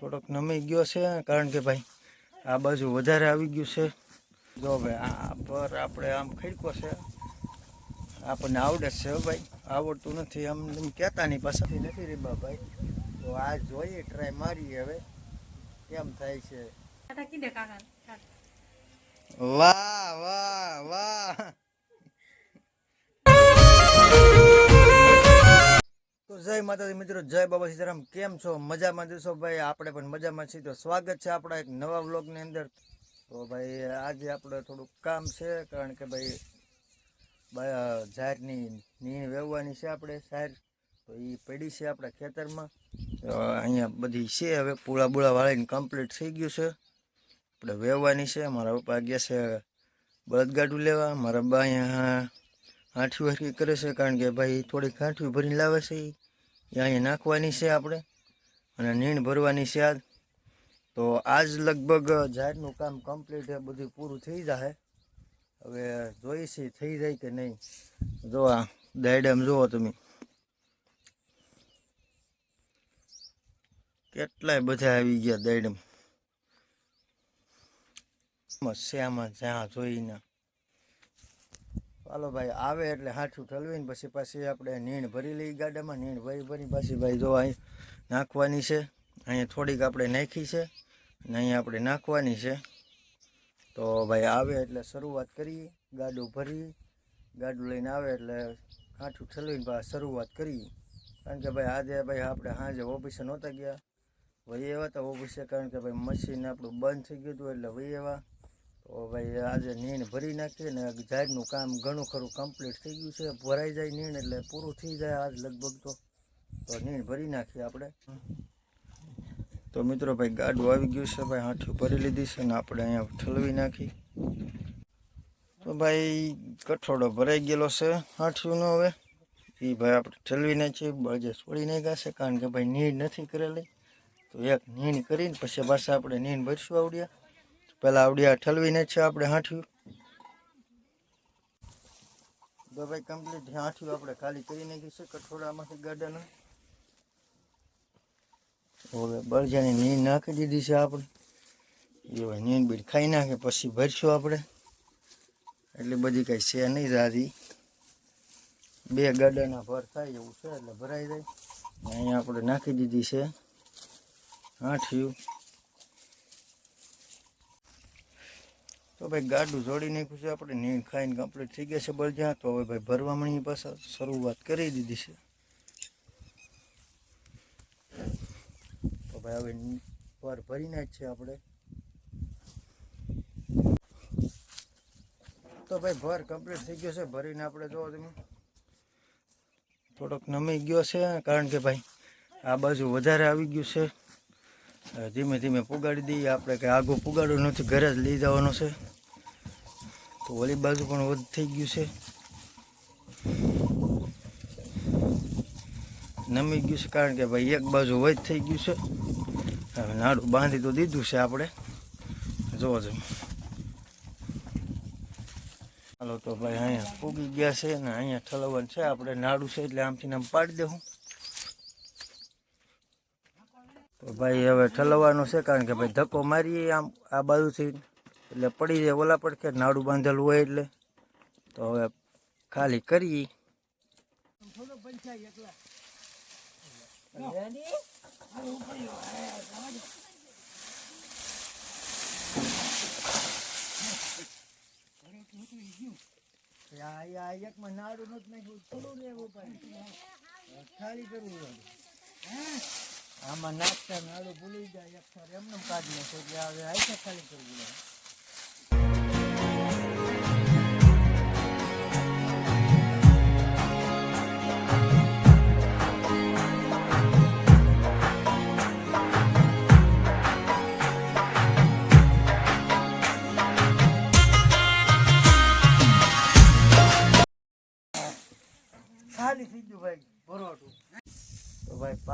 થોડોક નમી ગયો છે કારણ કે ભાઈ આ બાજુ વધારે આવી ગયું છે. જો ભાઈ આ પર આપણે આમ ખડકો છે. આપણને આવડે છે ભાઈ. આવડતું નથી આમ એમ કહેતા નહીં પાછળથી નથી રીબા ભાઈ. તો આ જોઈએ ટ્રાય મારીએ હવે. કેમ થાય છે? વાહ વાહ વાહ. જય માતાજી મિત્રો, જય બાબા સીતારામ. કેમ છો? મજામાં જશો ભાઈ? આપણે પણ મજામાં છીએ. તો સ્વાગત છે આપણા એક નવા વ્લોગની અંદર. તો ભાઈ, આજે આપણે થોડુંક કામ છે, કારણ કે ભાઈ ઝાડની નીણ વેવવાની છે આપણે સાર તો એ પડી છે આપણા ખેતરમાં. અહીંયા બધી છે. હવે પૂળા બુળા વાળીને કમ્પ્લીટ થઈ ગયું છે. આપણે વેવવાની છે. મારા પપ્પા ગયા છે બળદગાડું લેવા. મારા બા અહીંયા હાંઠી હરકી કરે છે, કારણ કે ભાઈ થોડીક હાંઠી ભરીને લાવે છે. એ અહીંયા નાખવાની છે આપણે અને નીણ ભરવાની છે આજ. તો આજ લગભગ ઝાડનું કામ કમ્પ્લીટ બધું પૂરું થઈ જાય હવે જોઈએ છે થઈ જાય કે નહીં. જો આ દાયડામ જુઓ તમે. કેટલાય બધા આવી ગયા દાયડમ. છે આમાં જ્યાં જોઈને. ચાલો ભાઈ, આવે એટલે હાથું ઠલવીને પછી પાછી આપણે નીણ ભરી લઈ ગાડામાં. નીણ ભરી ભરી પાછી ભાઈ જો અહીં નાખવાની છે. અહીંયા થોડીક આપણે નાખી છે અને અહીંયા આપણે નાખવાની છે. તો ભાઈ આવે એટલે શરૂઆત કરી ગાડું ભરી, ગાડું લઈને આવે એટલે હાથું ઠલવીને પાછી શરૂઆત કરી કારણ કે ભાઈ આજે ભાઈ આપણે હાજે ઓફિસે નહોતા ગયા. વહી એવા તો ઓફિસે કારણ કે ભાઈ મશીન આપણું બંધ થઈ ગયું હતું એટલે વહી એવા તો ભાઈ આજે નીણ ભરી નાખીએ ને ઝાડનું કામ ઘણું ખરું કમ્પ્લીટ થઈ ગયું છે. ભરાઈ જાય નીણ એટલે પૂરું થઈ જાય આજ લગભગ તો. તો નીણ ભરી નાખીએ આપણે. તો મિત્રો ભાઈ ગાડું આવી ગયું છે ભાઈ હાથું ભરી લીધી છે ને આપણે અહીંયા ઠલવી નાખી. તો ભાઈ કઠોળો ભરાઈ ગયેલો છે હાથીનો હવે. એ ભાઈ આપણે ઠલવી નાખીએ બળજે છોડી નાખ્યા છે કારણ કે ભાઈ નીણ નથી કરેલી. તો એક નીણ કરીને પછી પાછા આપણે નીણ ભરશું આવડ્યા. પહેલાં આવડ્યા ઠલવીને છે આપણે હાંઠ્યું. તો ભાઈ કમ્પ્લીટ હાંઠ્યું આપણે ખાલી કરી નાખી છે કઠોળામાંથી ગાડાનું હવે બળજાની નીંદ નાખી દીધી છે આપણે. એ હવે નીંદ બીડ ખાઈ નાખે, પછી ભરશું આપણે. એટલી બધી કાંઈ છે નહીં જાદી બે ગાડાના ભર થાય એવું છે એટલે ભરાઈ જાય. ને અહીંયા આપણે નાખી દીધી છે હાંઠ્યું. તો ભાઈ ગાડું જોડી નાખ્યું છે આપણે નીંદ ખાઈને કમ્પ્લીટ થઈ ગયા છે બળજ્યાં તો હવે ભાઈ ભરવા મળી પાછા શરૂઆત કરી દીધી છે. તો ભાઈ હવે ભર ભરીને જ છે આપણે. તો ભાઈ ભર કમ્પ્લીટ થઈ ગયો છે. ભરીને આપણે જોવો તમે. થોડોક નમી ગયો છે, કારણ કે ભાઈ આ બાજુ વધારે આવી ગયું છે. ધીમે ધીમે પુગાડી દઈએ. આપણે કે આગું પુગાડવું નથી, ઘરે જ લઈ જવાનો છે. તો ઓલી બાજુ પણ વધ થઈ ગયું છે. નમી ગયું છે કારણ કે ભાઈ એક બાજુ વધ થઈ ગયું છે. હવે નાડું બાંધી તો દીધું છે આપણે. જોવો છો હાલો, તો ભાઈ અહીંયા પૂગી ગયા છે ને અહીંયા ઠલવવાનું છે. આપણે નાડું છે એટલે આમથી આમ પાડી દેવું. તો ભાઈ હવે ઠલવવાનું છે કારણ કે ભાઈ ધક્કો મારીએ આમ આ બાજુથી. એટલે પડી જાય ઓલા પડખે નાડું બાંધેલું હોય એટલે. તો હવે ખાલી કરીએ. નાડું નથી નાખ્યું. ખાલી કરવું આમાં નાખતા નાડું ભૂલી જાય. એક એમને કાઢી નાખે એટલે હવે છે ખાલી કરી પડે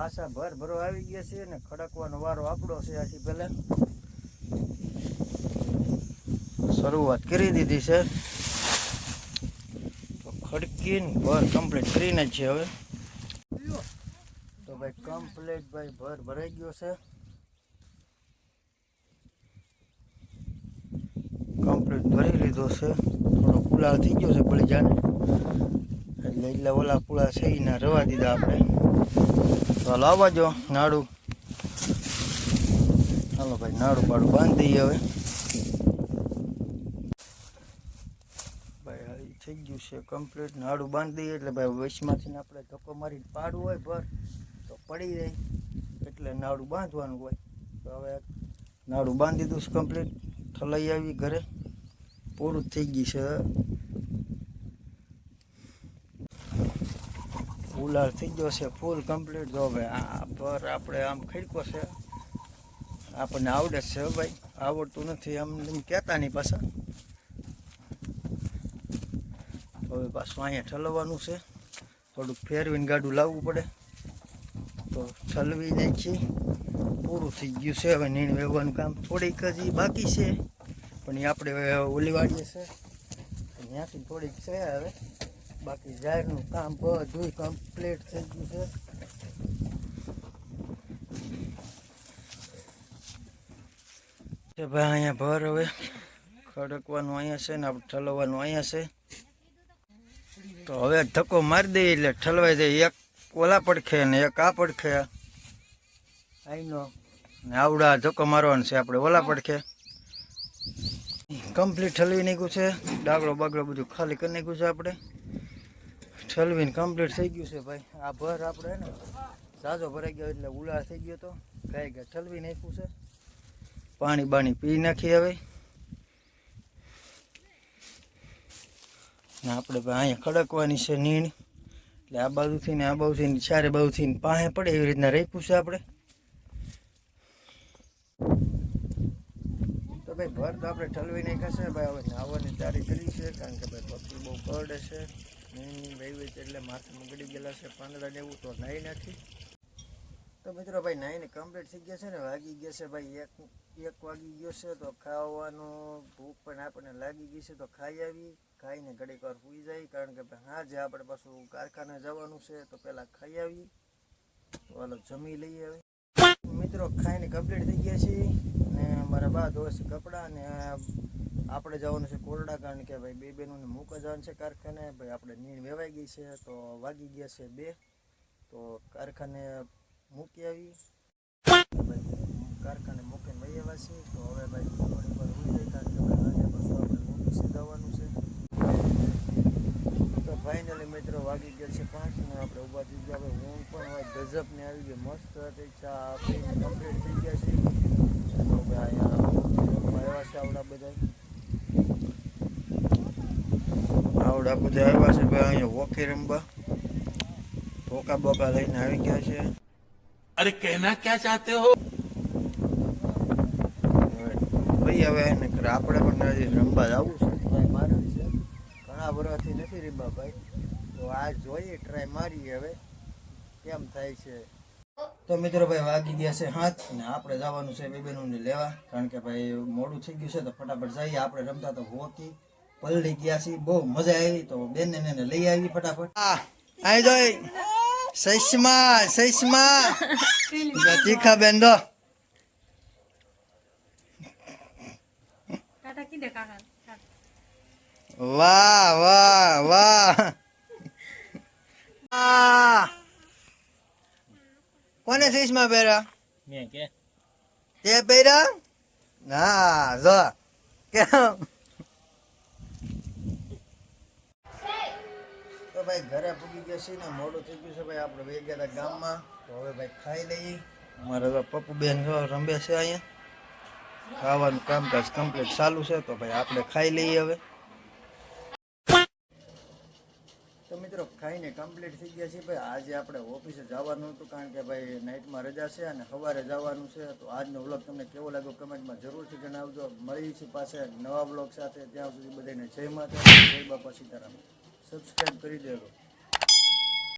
પાછા ભર ભરો આવી ગયા છે ને ખડકવાનો વારો આપણો છે આથી પહેલા. શરૂઆત કરી દીધી છે. તો ખડકીને ભર કમ્પ્લીટ કરીને જ છે હવે. તો ભાઈ કમ્પ્લીટ ભાઈ ભર ભરાઈ ગયો છે. કમ્પ્લીટ ભરી લીધો છે. થોડો કુલાળ થઈ ગયો છે બળી જાને એટલે એટલે ઓલા પુળા છે એના રવા દીધા આપણે. હાલો આવવા જો, નાડું. ચાલો ભાઈ, નાડું પાડું બાંધી દઈએ હવે. ભાઈ હવે થઈ ગયું છે કમ્પ્લીટ નાડું બાંધી દઈએ એટલે ભાઈ વૈશમાંથી આપણે ધક્કો મારીને પાડવું હોય ભર, તો પડી જાય. એટલે નાડું બાંધવાનું હોય. તો હવે નાડું બાંધી દીધું છે કમ્પ્લીટ ઠલાઈ આવી ઘરે. પૂરું થઈ ગયું છે. ઉલાળ થઈ ગયો છે, ફૂલ કમ્પ્લીટ જો ભાઈ આ પર આપણે આમ ખડકો છે, આપણને આવડે છે ભાઈ. આવડતું નથી આમ, એમ કહેતા નહીં પાછા. હવે પાછું અહીંયા ઠલવવાનું છે. થોડુંક ફેરવીને ગાડું લાવવું પડે. તો ઠલવી નાખી. પૂરું થઈ ગયું છે, હવે નીણ વેવાનું કામ થોડીક જ બાકી છે. પણ એ આપણે ઓલીવાડીએ છે. ત્યાંથી થોડીક છે હવે. બાકી જાહેરનું કામ બધું કમ્પ્લીટ થઈ ગયું છે. ભાઈ અહીંયા ભર હવે. ખડકવાનું અહીંયા છે ને આપણે ઠલવવાનું અહીંયા છે. તો હવે ધક્કો મારી દઈએ એટલે ઠલવાઈ જાય. એક ઓલા પડખે ને એક આ પડખે. આઈનો. ને આવડા ધક્કો મારવાનો છે આપણે ઓલા પડખે. કમ્પ્લીટ ઠલવી નાખ્યું છે. ડાગડો બાગડો બધું ખાલી કરી નાખ્યું છે આપણે. ઠલવીને કમ્પ્લીટ થઈ ગયું છે ભાઈ. આ ભર આપણે ને સાજો ભરાઈ ગયો એટલે ઉલાળ થઈ ગયો તો ગાય ગયા ઠલવી નાખ્યું છે. પાણી બાણી પી નાખી હવે. ને આપણે અહીંયા ખડકવાની છે નીણ. એટલે આ બાજુથી ને આ બાજુથી ચારે બાજુથી પાસે પડે એવી રીતના રાખ્યું છે આપણે. તો ભાઈ ભર તો આપણે ઠલવી નાખ્યા છે. ભાઈ હવે નાવાની તારી કરી છે કારણ કે ભાઈ પક્ષી બહુ કરડે છે. નીણ વહી એટલે માથામાં મગડી ગયેલા છે. પાંદડા એવું તો નાહી નાખી તો મિત્રો ભાઈ નાઈને કમ્પ્લીટ થઈ ગયા છે ને? વાગી ગયા છે ભાઈ એક એક વાગી ગયો છે તો ખાવાનું. ભૂખ પણ આપણને લાગી ગઈ છે તો ખાઈ આવી. ખાઈને ઘડીક વાર સૂઈ જાય કારણ કે ભાઈ હા, જે આપણે પાછું કારખાને જવાનું છે તો પહેલાં ખાઈ આવી. તો હાલો જમી લઈએ હવે. મિત્રો, ખાઈને કમ્પ્લીટ થઈ ગયા છીએ. મારા બા ધોવે કપડા ને આપણે જવાનું છે કોરડા કારણ કે ભાઈ બે બહેનોને મૂકવા જવાનું છે કારખાને. ભાઈ આપણે નીણ વેવાઈ ગઈ છે તો વાગી ગયા છે બે. તો કારખાને મૂકી આવી. કારખાને મૂકીને વહી આવ્યા છીએ. તો હવે ભાઈ થોડી વાર ઉઈ જાય કારણ કે આજે પાછું આપણે ઓફિસે જવાનું છે. તો ફાઇનલી મિત્રો વાગી ગયા છે પાંચ ને આપણે ઊભા થઈ ગયા. હવે ઊંઘ પણ હોય, ગજબ ને આવી ગઈ. મસ્ત હતી. ચા પીને કમ્પ્લીટ થઈ ગયા છે આપણે આવ્યા છે આવડા બધા આવડા બધા આવ્યા છે ભાઈ અહીંયા હોકી રમવા. ધોકા બોકા લઈને આવી ગયા છે. અરે કહેના ક્યાં ચાહતે હો? ભાઈ હવે એને આપણે પણ નથી રમવા જવું છે. ભાઈ છે. ઘણા વર્ષથી નથી રીબા ભાઈ. તો આ જોઈએ ટ્રાય મારી હવે. કેમ થાય છે? તો મિત્રો ભાઈ વાગી ગયા છે હાથ ને આપણે જવાનું છે બેબેનોને લેવા. કારણ કે ભાઈ મોડું થઈ ગયું છે તો ફટાફટ જઈએ. આપણે રમતા તો હોકી પલળી ગયા છીએ. બહુ મજા આવી. તો બેનને ને એને લઈ આવી ફટાફટ. અહીં જોઈ. સૈષ્મા સૈષ્મા. તીખા બેન દો. વાહ વાહ વાહ. આ કોને ચશ્મા પહેર્યા? મેં કે. તે પહેર્યા? ના જો કેમ? તો ભાઈ ઘરે પૂગી ગયા છીએ ને મોડું થઈ ગયું છે ભાઈ આપણે વહી ગયા હતા ગામમાં. તો હવે ભાઈ ખાઈ લઈએ. અમારે તો પપ્પુ બેન જો રમે છે અહીંયા. ખાવાનું કામકાજ કમ્પ્લીટ ચાલુ છે તો ભાઈ આપણે ખાઈ લઈએ હવે તો ખાઈને કમ્પ્લીટ થઈ ગયા છે. ભાઈ, આજે આપણે ઓફિસે જવાનું હતું કારણ કે ભાઈ નાઇટમાં રજા છે અને સવારે જવાનું છે. તો આજનો વ્લોગ તમને કેવો લાગ્યો કમેન્ટમાં જરૂરથી જણાવજો. મળી પાસે નવા વ્લોગ સાથે. ત્યાં સુધી બધાને જય માતા જય બાપા સીતારામ. સબસ્ક્રાઈબ કરી દેજો.